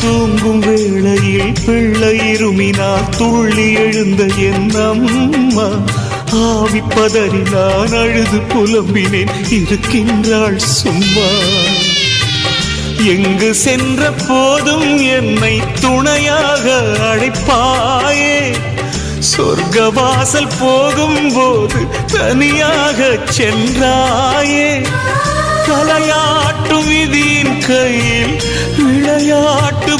தூங்கும் வேளையில் பிள்ளை இருமினால் துள்ளி எழுந்த என் அம்மா. ஆவி நான் அழுது புலம்பினேன் இருக்கின்றாள் சும்மா. எங்கு சென்ற போதும் என்னை துணையாக அழைப்பாயே. சொர்க்கவாசல் போகும்போது தனியாக சென்றாயே. தலையாட்டும் விதியின் கையில் விளையா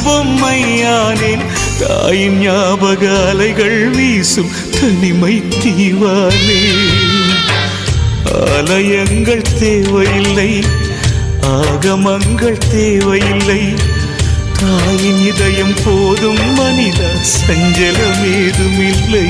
பொம்மையானேன் தாயின் ஞாபக அலைகள் வீசும் தனிமை தீவானே. ஆலயங்கள் தேவையில்லை ஆகமங்கள் தேவையில்லை. தாயின் இதயம் போதும் மனித சஞ்சலம் ஏதுமில்லை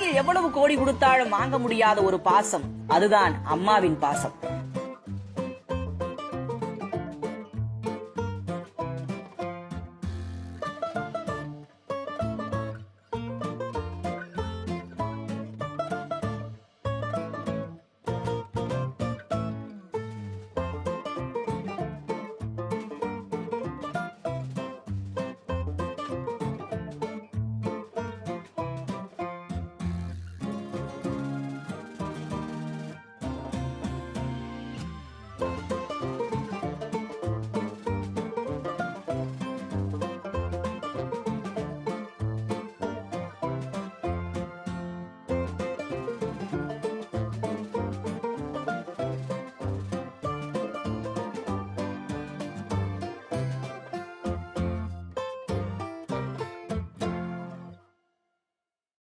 இந்த எவ்வளவு கோடி கொடுத்தாலும் வாங்க முடியாத ஒரு பாசம் அதுதான் அம்மாவின் பாசம்.